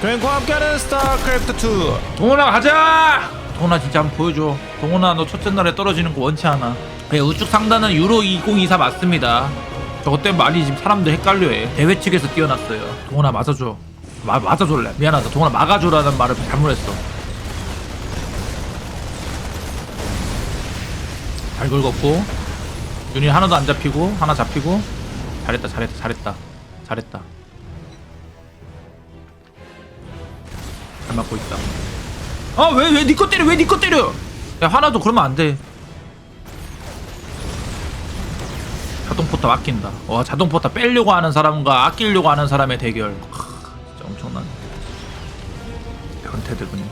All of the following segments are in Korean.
그랭과 함께하는 스타크래프트 2 동훈아 가자! 동훈아 진짜 한번 보여줘. 동훈아 너 첫째 날에 떨어지는 거 원치 않아. 네, 우측 상단은 유로 2024 맞습니다. 저것 때문에 많이 지금 사람들 헷갈려해 대회 측에서 뛰어났어요. 동훈아 맞아줘. 마, 맞아줄래. 미안하다. 동훈아 막아줘라는 말을 잘못했어. 잘 긁었고 윤이 하나도 안 잡히고 하나 잡히고. 잘했다 잘했다 잘했다. 잘했다 잘 맞고 있다. 아왜왜니거 때려 왜니거 때려! 야 하나도 그러면 안돼. 자동 포탑 아낀다. 와 자동 포탑 빼려고 하는 사람과 아끼려고 하는 사람의 대결. 크, 진짜 엄청난 변태들 그냥.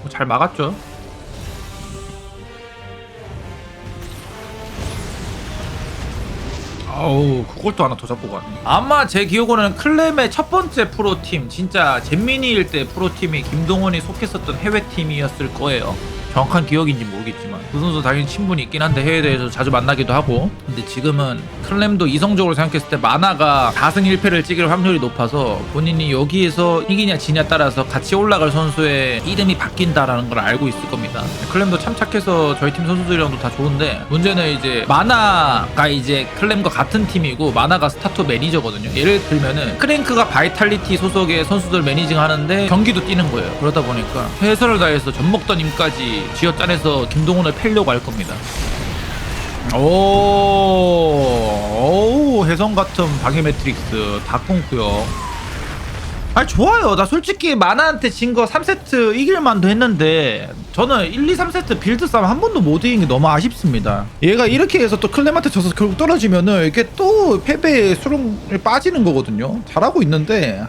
뭐 잘 막았죠 아우 그걸 또 하나 더 잡고 가네 아마 제 기억으로는 클램의 첫 번째 프로팀 진짜 잼민이일 때 프로팀이 김동원이 속했었던 해외팀이었을 거예요 정확한 기억인지 모르겠지만 그 선수 당연히 친분이 있긴 한데 해외 대회에서 자주 만나기도 하고. 근데 지금은 클램도 이성적으로 생각했을 때 마나가 4승 1패를 찍을 확률이 높아서 본인이 여기에서 이기냐 지냐 따라서 같이 올라갈 선수의 이름이 바뀐다라는 걸 알고 있을 겁니다. 클램도 참 착해서 저희 팀 선수들이랑도 다 좋은데 문제는 이제 마나가 이제 클램과 같은 팀이고 마나가 스타투 매니저거든요. 예를 들면은 크랭크가 바이탈리티 소속의 선수들 매니징 하는데 경기도 뛰는 거예요. 그러다 보니까 최선을 다해서 젖먹던 임까지 쥐어짜내서 김동훈을 패려고 할 겁니다 오, 오 해성 같은 방해 매트릭스 다 끊고요. 아 좋아요. 나 솔직히 마나한테 진 거 3세트 이길만도 했는데 저는 1, 2, 3세트 빌드 싸움 한 번도 못 이긴 게 너무 아쉽습니다. 얘가 이렇게 해서 또 클레한테 져서 결국 떨어지면은 이게 또 패배의 수렁에 빠지는 거거든요. 잘하고 있는데 아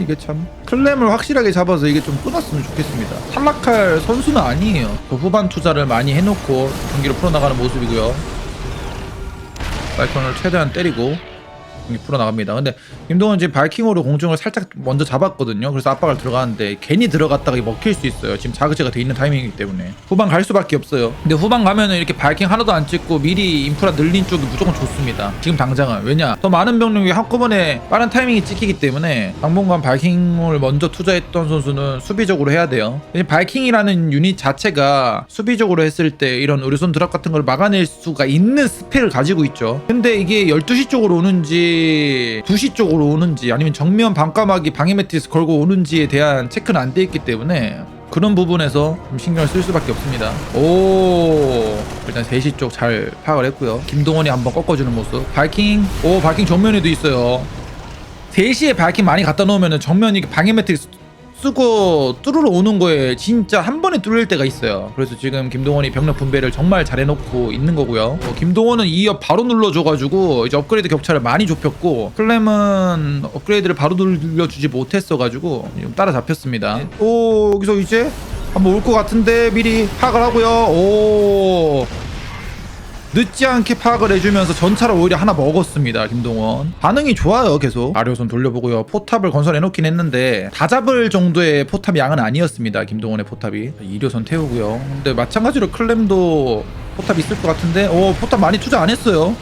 이게 참 클램을 확실하게 잡아서 이게 좀 끊었으면 좋겠습니다. 탈락할 선수는 아니에요. 또 후반 투자를 많이 해놓고 경기를 풀어나가는 모습이고요. 발kon을 최대한 때리고 경기 풀어나갑니다. 근데 김동원 지금 바이킹으로 공중을 살짝 먼저 잡았거든요. 그래서 압박을 들어가는데 괜히 들어갔다가 먹힐 수 있어요. 지금 자극제가 돼 있는 타이밍이기 때문에 후반 갈 수밖에 없어요. 근데 후반 가면은 이렇게 바이킹 하나도 안 찍고 미리 인프라 늘린 쪽이 무조건 좋습니다. 지금 당장은 왜냐 더 많은 병력이 한꺼번에 빠른 타이밍이 찍히기 때문에 당분간 바이킹을 먼저 투자했던 선수는 수비적으로 해야 돼요. 바이킹이라는 유닛 자체가 수비적으로 했을 때 이런 의료선 드랍 같은 걸 막아낼 수가 있는 스펠을 가지고 있죠. 근데 이게 12시 쪽으로 오는지 2시 쪽으로 오는지 아니면 정면 반까마귀 방해 매트리스 걸고 오는지에 대한 체크는 안 돼 있기 때문에 그런 부분에서 좀 신경을 쓸 수밖에 없습니다. 오 일단 3시 쪽 잘 파악을 했고요. 김동원이 한번 꺾어주는 모습. 바이킹 오 바이킹 정면에도 있어요. 3시에 바이킹 많이 갖다 놓으면 정면이 방해 매트리스 쓰고 뚫으러 오는 거에 진짜 한 번에 뚫릴 때가 있어요. 그래서 지금 김동원이 병력 분배를 정말 잘 해놓고 있는 거고요. 어, 김동원은 2업 바로 눌러줘가지고 이제 업그레이드 격차를 많이 좁혔고 클램은 업그레이드를 바로 눌러주지 못했어가지고 좀 따라잡혔습니다. 오 여기서 이제 한번 올 것 같은데 미리 파악을 하고요. 오 늦지 않게 파악을 해주면서 전차를 오히려 하나 먹었습니다 김동원. 반응이 좋아요 계속. 아료선 돌려보고요. 포탑을 건설해놓긴 했는데 다 잡을 정도의 포탑 양은 아니었습니다 김동원의 포탑이. 2료선 태우고요. 근데 마찬가지로 클램도 포탑 있을 것 같은데 오 포탑 많이 투자 안 했어요.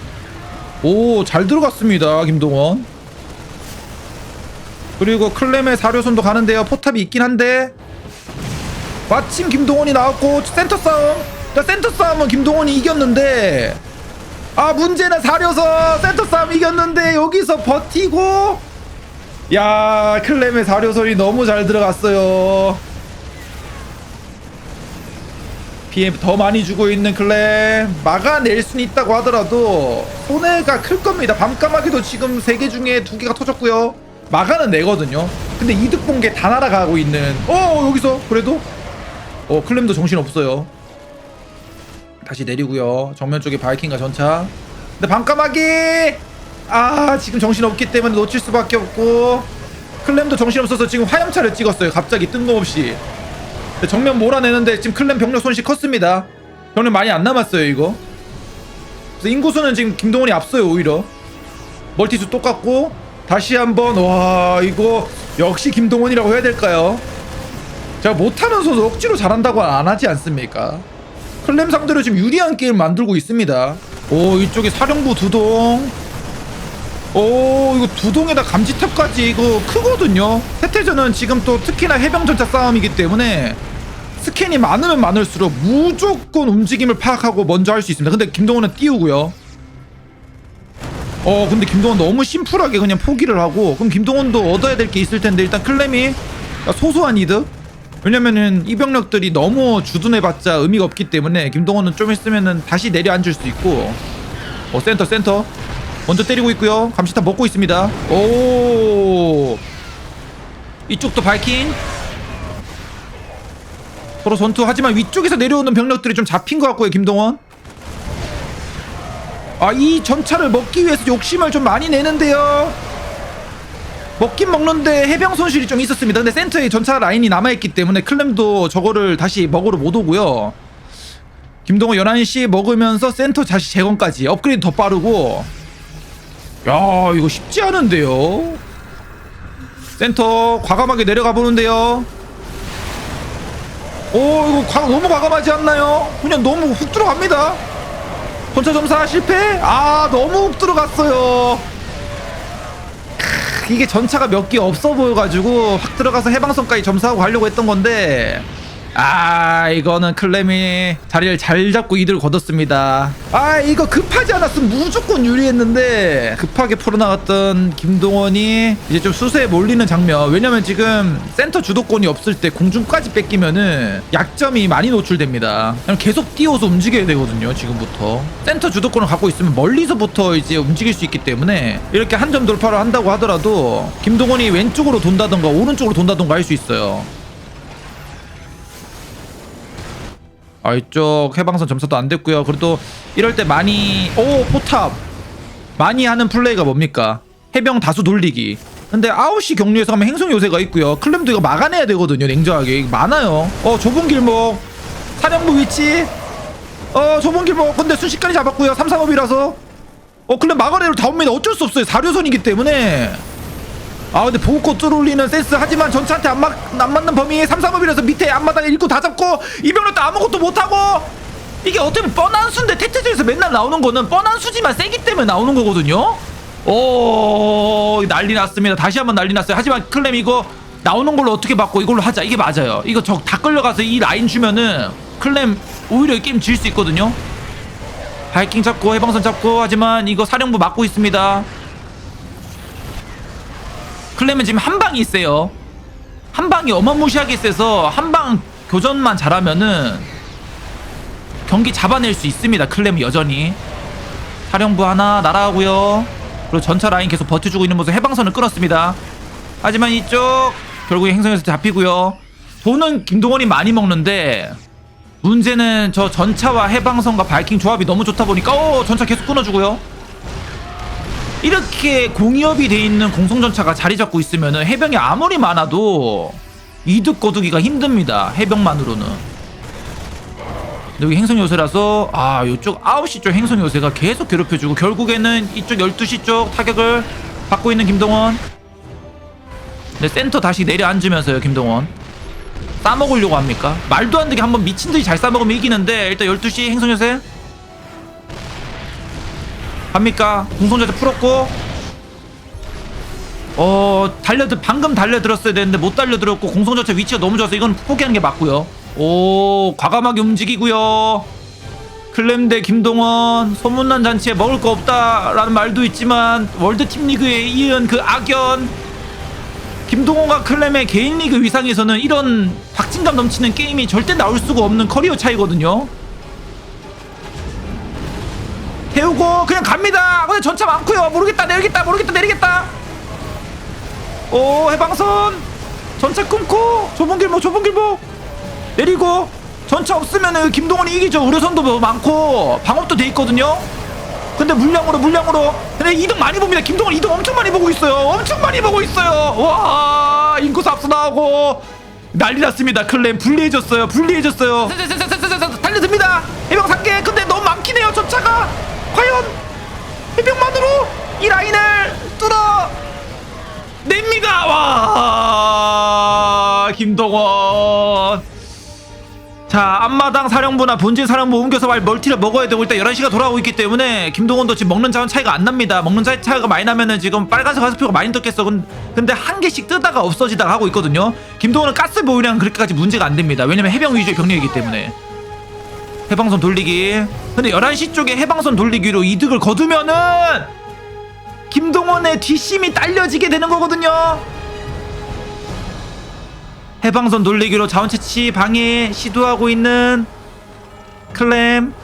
오 잘 들어갔습니다 김동원. 그리고 클램의 사료선도 가는데요. 포탑이 있긴 한데 마침 김동원이 나왔고 센터 싸움 자 센터 싸움은 김동원이 이겼는데 아 문제는 사려서 센터 싸움 이겼는데 여기서 버티고 야 클램의 사료선이 너무 잘 들어갔어요. 피해 더 많이 주고 있는 클램. 막아낼 수는 있다고 하더라도 손해가 클 겁니다. 밤까마귀도 지금 세개 중에 두 개가 터졌고요. 막아는 내거든요. 근데 이득 본 게 다 날아가고 있는. 어 여기서 그래도? 어 클램도 정신 없어요 다시 내리고요. 정면 쪽에 바이킹과 전차. 근데 밤까마귀! 아 지금 정신 없기 때문에 놓칠 수밖에 없고. 클램도 정신 없어서 지금 화염차를 찍었어요. 갑자기 뜬금없이. 정면 몰아내는데 지금 클램 병력 손실 컸습니다. 병력 많이 안 남았어요 이거. 그래서 인구수는 지금 김동원이 앞서요 오히려. 멀티수 똑같고. 다시 한번 와 이거 역시 김동원이라고 해야 될까요? 제가 선수 억지로 잘한다고 안 하지 않습니까 클램 상대로 지금 유리한 게임 만들고 있습니다. 오 이쪽에 사령부 두동. 오 이거 두 동에다 감지탑까지 이거 크거든요. 태태전은 지금 또 특히나 해병전차 싸움이기 때문에 스캔이 많으면 많을수록 무조건 움직임을 파악하고 먼저 할 수 있습니다. 근데 김동원은 띄우고요. 어 근데 김동원 너무 심플하게 그냥 포기를 하고 그럼 김동원도 얻어야 될 게 있을 텐데 일단 클램이 소소한 이득 왜냐면은 이 병력들이 너무 주둔해봤자 의미가 없기 때문에 김동원은 좀 있으면은 다시 내려앉을 수 있고. 어 센터 센터. 먼저 때리고 있고요. 감시탑 먹고 있습니다. 오! 이쪽도 바이킹. 서로 전투 하지만 위쪽에서 내려오는 병력들이 좀 잡힌 것 같고요 김동원. 아이 전차를 먹기 위해서 욕심을 좀 많이 내는데요 먹긴 먹는데 해병 손실이 좀 있었습니다. 근데 센터에 전차 라인이 남아있기 때문에 클램도 저거를 다시 먹으러 못 오고요. 김동호 11시 먹으면서 센터 다시 재건까지. 업그레이드 더 빠르고. 야 이거 쉽지 않은데요? 센터 과감하게 내려가 보는데요. 오 이거 과, 너무 과감하지 않나요? 그냥 너무 훅 들어갑니다. 전차 점사 실패? 아 너무 훅 들어갔어요. 크, 이게 전차가 몇 개 없어 보여가지고 확 들어가서 해방선까지 점사하고 가려고 했던 건데 아 이거는 클램이 자리를 잘 잡고 이득을 거뒀습니다. 아 이거 급하지 않았으면 무조건 유리했는데 급하게 풀어나갔던 김동원이 이제 좀 수세에 몰리는 장면. 왜냐면 지금 센터 주도권이 없을 때 공중까지 뺏기면은 약점이 많이 노출됩니다. 그냥 계속 띄워서 움직여야 되거든요 지금부터. 센터 주도권을 갖고 있으면 멀리서부터 이제 움직일 수 있기 때문에 이렇게 한 점 돌파를 한다고 하더라도 김동원이 왼쪽으로 돈다던가 오른쪽으로 돈다던가 할 수 있어요 아 이쪽 해방선 점수도 안 됐고요. 그래도 이럴 때 많이 오 포탑 많이 하는 플레이가 뭡니까? 해병 다수 돌리기. 근데 9시 경로에서 하면 행성 요새가 있고요. 클램도 이거 막아내야 되거든요. 냉정하게 많아요. 어 좁은 길목 사령부 위치. 어 좁은 길목 근데 순식간에 잡았고요. 삼삼업이라서 어 클램 막아내로 다 옵니다. 어쩔 수 없어요. 사료선이기 때문에. 아 근데 보호코 뚫올리는 센스. 하지만 전차한테 안, 맞, 안 맞는 범위. 335이라서 밑에 앞마당에 읽고 다 잡고 이병력도 아무것도 못하고. 이게 어떻게 보면 뻔한 수인데 태태전에서 맨날 나오는 거는 뻔한 수지만 세기 때문에 나오는 거거든요. 오 난리 났습니다. 다시 한번 난리 났어요. 하지만 클램 이거 나오는 걸로 어떻게 받고 이걸로 하자. 이게 맞아요. 이거 저다 끌려가서 이 라인 주면은 클램 오히려 이 게임 질 수 있거든요. 바이킹 잡고 해방선 잡고. 하지만 이거 사령부 막고 있습니다 클램은 지금 한 방이 있어요. 한 방이 어마무시하게 세서 한 방 교전만 잘하면은 경기 잡아낼 수 있습니다. 클램 여전히 사령부 하나 날아가고요. 그리고 전차 라인 계속 버텨주고 있는 모습 해방선을 끊었습니다. 하지만 이쪽 결국에 행성에서 잡히고요. 돈은 김동원이 많이 먹는데 문제는 저 전차와 해방선과 바이킹 조합이 너무 좋다 보니까 오 전차 계속 끊어주고요. 이렇게 공이업이 돼 있는 공성전차가 자리 잡고 있으면은 해병이 아무리 많아도 이득 거두기가 힘듭니다. 해병만으로는. 여기 행성 요새라서 아 이쪽 9시 쪽 행성 요새가 계속 괴롭혀주고 결국에는 이쪽 12시 쪽 타격을 받고 있는 김동원. 네 센터 다시 내려앉으면서요 김동원. 싸먹으려고 합니까? 말도 안 되게 한번 미친 듯이 잘 싸먹으면 이기는데 일단 12시 행성 요새 갑니까? 공성전차 풀었고. 어 달려들 방금 달려들었어야 되는데 못 달려들었고 공성전차 위치가 너무 좋아서 이건 포기하는 게 맞고요. 오 과감하게 움직이고요. 클램 대 김동원 소문난 잔치에 먹을 거 없다라는 말도 있지만 월드팀 리그에 이은 그 악연. 김동원과 클램의 개인 리그 위상에서는 이런 박진감 넘치는 게임이 절대 나올 수가 없는 커리어 차이거든요 태우고 그냥 갑니다. 근데 전차 많고요. 모르겠다 내리겠다 모르겠다 내리겠다. 오 해방선 전차 끊고 좁은 길목 좁은 길목 내리고 전차 없으면은 김동원이 이기죠. 우려선도 뭐 많고 방업도 돼 있거든요. 근데 물량으로 물량으로 근데 이동 많이 봅니다. 김동원 이동 엄청 많이 보고 있어요. 엄청 많이 보고 있어요. 와 인코스 압수 나오고 난리 났습니다. 클램 불리해졌어요. 불리해졌어요. 달려듭니다. 해병 3개 근데 너무 많긴 해요. 전차가 과연 해병만으로 이 라인을 뚫어 냅니다. 와 김동원. 자자 앞마당 사령부나 본진 사령부 옮겨서 말 멀티를 먹어야 되고 일단 11시가 돌아오고 있기 때문에 김동원도 지금 먹는 자원 차이가 안 납니다. 먹는 자 차이가 많이 나면은 지금 빨간색 화살표가 많이 떴겠어. 근- 근데 한 개씩 뜨다가 없어지다가 하고 있거든요. 김동원은 가스 보유량 그렇게까지 문제가 안 됩니다. 왜냐면 해병 위주의 병력이기 때문에 해방선 돌리기. 근데 11시 쪽에 해방선 돌리기로 이득을 거두면은 김동원의 뒷심이 딸려지게 되는 거거든요. 해방선 돌리기로 자원 채취 방해 시도하고 있는 클램.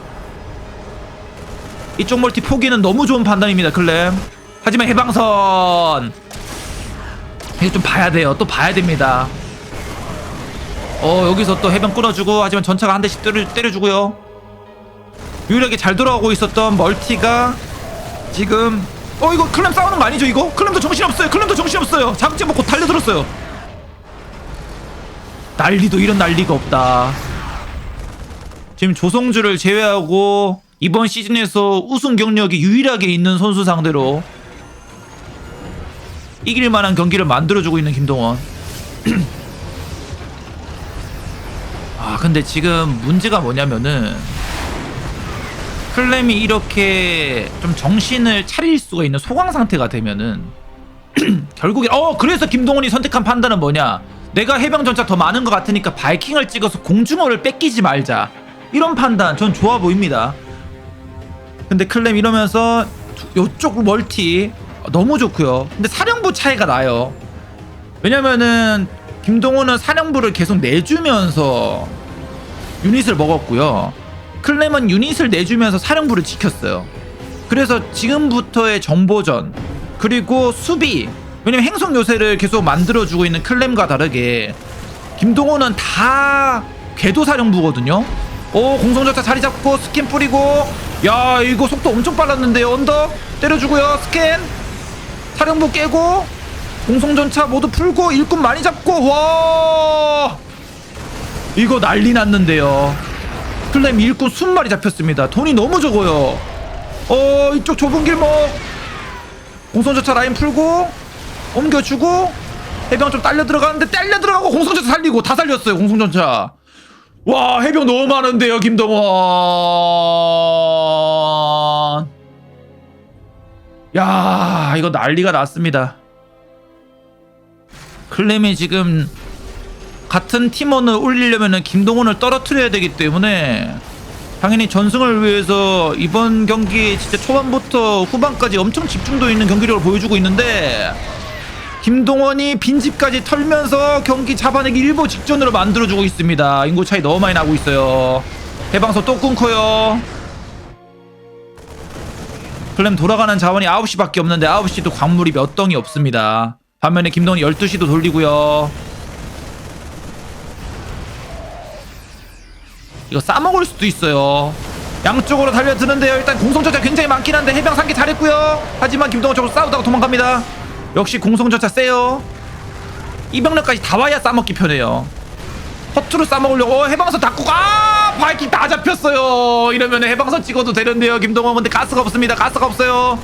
이쪽 멀티 포기는 너무 좋은 판단입니다 클램. 하지만 해방선. 이거 좀 봐야 돼요. 또 봐야 됩니다 어 여기서 또 해병 끊어주고 하지만 전차가 한 대씩 때려, 때려주고요. 유일하게 잘 돌아오고 있었던 멀티가 지금 어 이거 클램 싸우는 거 아니죠 이거? 클램도 정신없어요 클램도 정신없어요. 자극제 먹고 달려들었어요. 난리도 이런 난리가 없다. 지금 조성주를 제외하고 이번 시즌에서 우승 경력이 유일하게 있는 선수 상대로 이길 만한 경기를 만들어주고 있는 김동원. 아 근데 지금 문제가 뭐냐면은 클램이 이렇게 좀 정신을 차릴 수가 있는 소강 상태가 되면은 결국에 어 그래서 김동원이 선택한 판단은 뭐냐? 내가 해병 전차 더 많은 것 같으니까 바이킹을 찍어서 공중어를 뺏기지 말자. 이런 판단 전 좋아 보입니다. 근데 클램 이러면서 요쪽 멀티 너무 좋고요. 근데 사령부 차이가 나요. 왜냐면은 김동호는 사령부를 계속 내주면서 유닛을 먹었고요. 클램은 유닛을 내주면서 사령부를 지켰어요. 그래서 지금부터의 정보전 그리고 수비 왜냐면 행성 요새를 계속 만들어주고 있는 클램과 다르게 김동호는 다 궤도 사령부거든요. 오 공성전차 자리 잡고 스캔 뿌리고 야 이거 속도 엄청 빨랐는데요. 언덕 때려주고요. 스캔. 사령부 깨고 공성전차 모두 풀고 일꾼 많이 잡고 와 이거 난리 났는데요. 클램 일꾼 20마리 잡혔습니다. 돈이 너무 적어요. 어 이쪽 좁은 길목 공성전차 라인 풀고 옮겨주고 해병 좀 딸려 들어가는데 딸려 들어가고 공성전차 살리고 다 살렸어요 공성전차. 와 해병 너무 많은데요 김동원. 야 이거 난리가 났습니다. 클램이 지금 같은 팀원을 올리려면은 김동원을 떨어뜨려야 되기 때문에 당연히 전승을 위해서 이번 경기 진짜 초반부터 후반까지 엄청 집중도 있는 경기력을 보여주고 있는데 김동원이 빈집까지 털면서 경기 잡아내기 일보 직전으로 만들어주고 있습니다. 인구 차이 너무 많이 나고 있어요. 해방소 또 끊고요. 클램 돌아가는 자원이 9시밖에 없는데 9시도 광물이 몇 덩이 없습니다. 반면에 김동원이 12시도 돌리고요. 이거 싸먹을 수도 있어요. 양쪽으로 달려드는데요. 일단 공성전차 굉장히 많긴 한데 해병 상기 잘했고요. 하지만 김동원 쪽으로 싸우다가 도망갑니다. 역시 공성전차 세요. 이병력까지 다 와야 싸먹기 편해요. 허투루 싸먹으려고 어, 해방선 닫고 아 바이킹 다 잡혔어요. 이러면 해방선 찍어도 되는데요. 김동원 근데 가스가 없습니다. 가스가 없어요.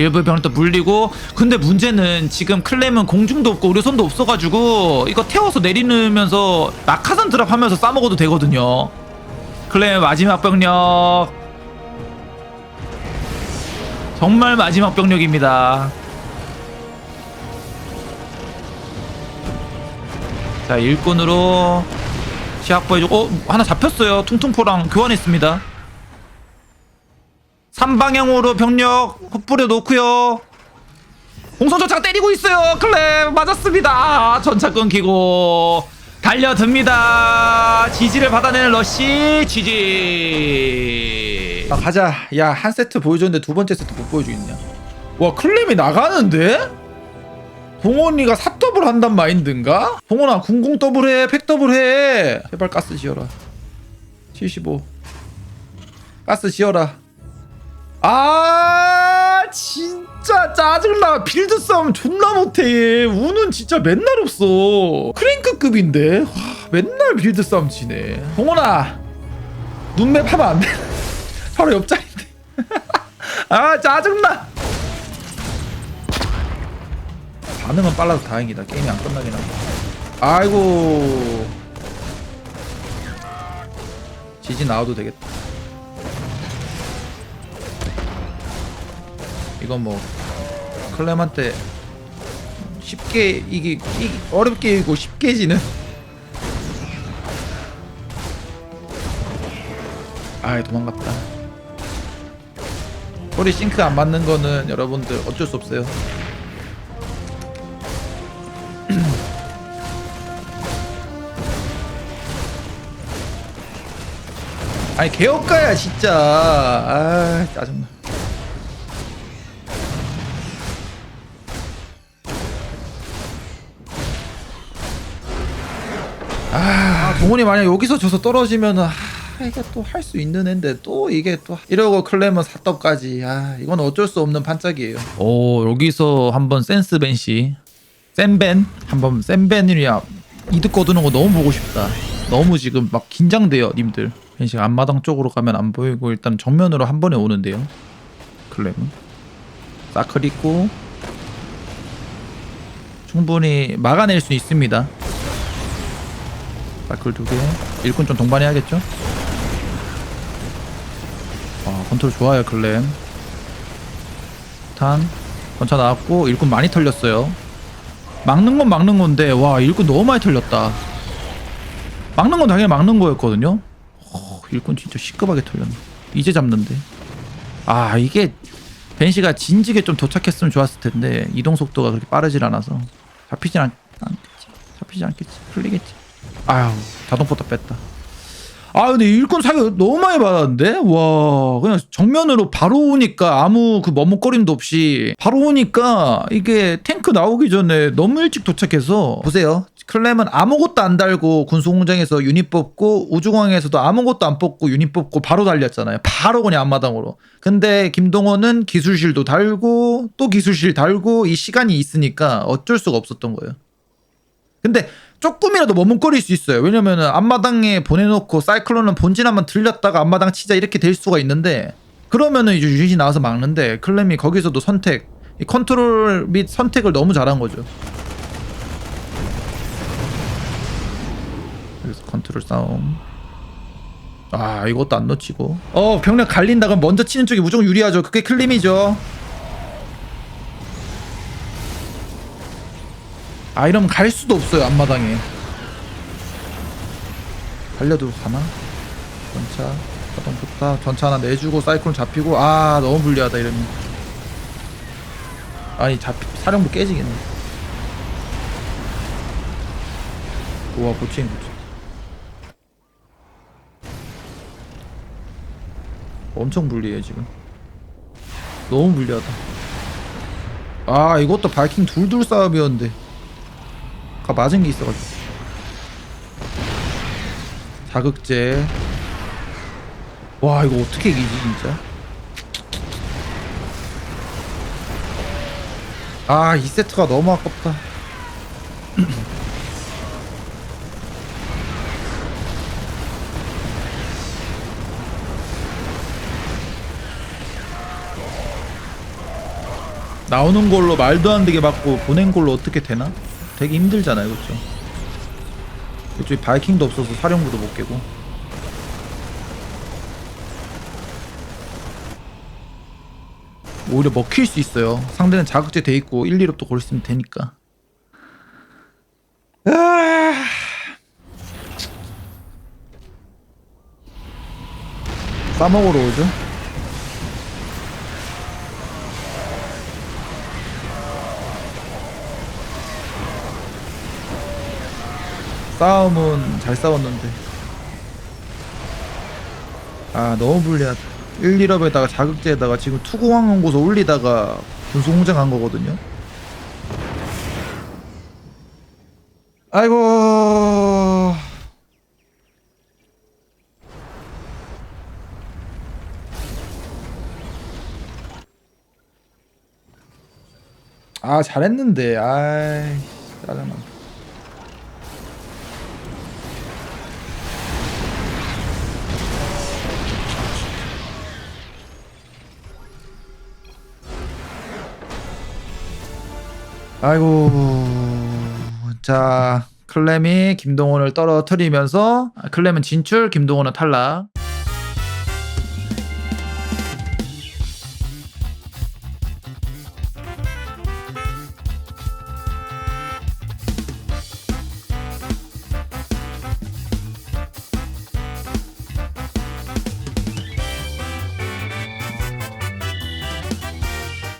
일부 병력도 물리고 근데 문제는 지금 클램은 공중도 없고 의료선도 없어가지고 이거 태워서 내리면서 낙하산 드랍하면서 싸먹어도 되거든요. 클램의 마지막 병력. 정말 마지막 병력입니다. 자 일꾼으로 시합보해주고 어 하나 잡혔어요. 퉁퉁포랑 교환했습니다 3방향으로 병력 헛뿌려 놓고요. 공성전차가 때리고 있어요. 클랩 맞았습니다. 전차 끊기고 달려듭니다. 지지를 받아내는 러쉬 지지. 아, 가자. 야 한 세트 보여줬는데 두 번째 세트 못 보여주겠냐? 와 클랩이 나가는데? 동원이가 삽더블 한단 마인드인가? 동원아 궁궁 더블해 팩 더블해. 제발 가스 지어라. 75 가스 지어라 아 진짜 짜증나. 빌드 싸움 존나 못해 우는 진짜 맨날 없어. 크랭크급인데? 와, 맨날 빌드 싸움 지네. 동원아 눈맵 하면 안돼. 바로 옆자리인데. 아 짜증나. 반응은 빨라서 다행이다. 게임이 안 끝나긴 한다 아이고. 지지 나와도 되겠다 이건 뭐 클레만테 쉽게 이기, 이기 어렵게 이기고 쉽게 지는. 아이 도망갔다. 소리 싱크 안 맞는 거는 여러분들 어쩔 수 없어요. 아니 개업가야 진짜. 아 짜증나 아 동훈이 만약 여기서 져서 떨어지면은 아 이게 또 할 수 있는 앤데 또 이게 또 이러고 클레먼 사떡까지. 아 이건 어쩔 수 없는 판짝이에요. 오 여기서 한번 센스 벤씨 센벤 한번 센벤이야. 이득 거두는 거 너무 보고 싶다. 너무 지금 막 긴장돼요 님들. 벤씨가 앞마당 쪽으로 가면 안 보이고 일단 정면으로 한 번에 오는데요 클레먼 사클 있고 충분히 막아낼 수 있습니다 사클 두개. 일꾼 좀 동반해야겠죠? 아 컨트롤 좋아요 클램 탄. 건차 나왔고 일꾼 많이 털렸어요. 막는 건 막는 건데 와 일꾼 너무 많이 털렸다. 막는 건 당연히 막는 거였거든요? 어, 일꾼 진짜 시급하게 털렸네. 이제 잡는데. 아 이게 벤시가 진지게 좀 도착했으면 좋았을 텐데 이동 속도가 그렇게 빠르질 않아서. 잡히진 않, 않겠지. 잡히지 않겠지. 풀리겠지 아유 자동포터 뺐다. 아 근데 일꾼 사격 너무 많이 받았는데? 와 그냥 정면으로 바로 오니까 아무 그 머뭇거림도 없이 바로 오니까 이게 탱크 나오기 전에 너무 일찍 도착해서 보세요. 클램은 아무것도 안 달고 군수공장에서 유닛 뽑고 우주공항에서도 아무것도 안 뽑고 유닛 뽑고 바로 달렸잖아요. 바로 그냥 앞마당으로. 근데 김동원은 기술실도 달고 또 기술실 달고 이 시간이 있으니까 어쩔 수가 없었던 거예요 근데 조금이라도 머뭇거릴 수 있어요. 왜냐면은 앞마당에 보내놓고 사이클론은 본진 한번 들렸다가 앞마당 치자 이렇게 될 수가 있는데 그러면은 이제 유닛이 나와서 막는데 클램이 거기서도 선택, 이 컨트롤 및 선택을 너무 잘한 거죠. 그래서 컨트롤 싸움. 아 이것도 안 놓치고. 어 병력 갈린다 그럼 먼저 치는 쪽이 무조건 유리하죠. 그게 클림이죠. 아 이러면 갈 수도 없어요 앞마당에. 달려도 가나? 전차. 자동 좋다. 전차 하나 내주고 사이클론 잡히고. 아 너무 불리하다 이러면. 아니 잡 사령부 깨지겠네. 우와 고치인 고치 엄청 불리해 지금. 너무 불리하다. 아 이것도 바이킹 둘둘 싸움이었는데 아까 맞은 게 있어가지고. 자극제. 와 이거 어떻게 이기지 진짜? 아 2세트가 너무 아깝다. 나오는 걸로 말도 안 되게 맞고 보낸 걸로 어떻게 되나? 되게 힘들잖아요, 그렇죠? 이쪽에 바이킹도 없어서 사령부도 못 깨고. 오히려 먹힐 수 있어요. 상대는 자극제 돼 있고 1, 2롭도 고를 수 있으면 되니까. 아... 싸먹으러 오죠? 싸움은 잘 싸웠는데. 아 너무 불리하다 1, 2럽에다가 자극제에다가 지금 투공항 연구소 올리다가 군수공장 간 거거든요. 아이고. 아 잘했는데. 아이 짜증나 아이고 자 클램이 김동원을 떨어뜨리면서 아, 클램은 진출, 김동원은 탈락.